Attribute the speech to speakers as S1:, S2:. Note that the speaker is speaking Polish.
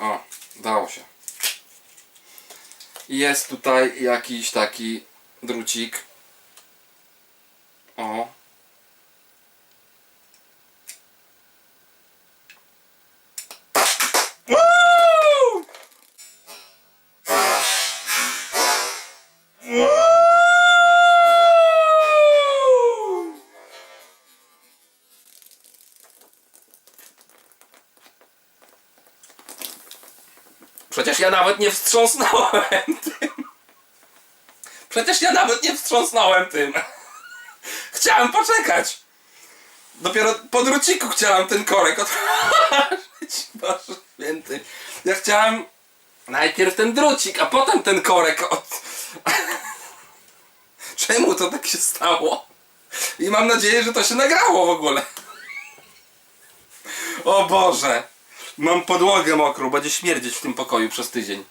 S1: O, dało się. Jest tutaj jakiś taki drucik. O. Przecież ja nawet nie wstrząsnąłem tym. Przecież ja nawet nie wstrząsnąłem tym. Chciałem poczekać. Dopiero po druciku chciałem ten korek otworzyć. Boże święty. Ja chciałem najpierw ten drucik, a potem ten korek od... Czemu to tak się stało? I mam nadzieję, że to się nagrało w ogóle. O Boże. Mam podłogę mokrą, będzie śmierdzieć w tym pokoju przez tydzień.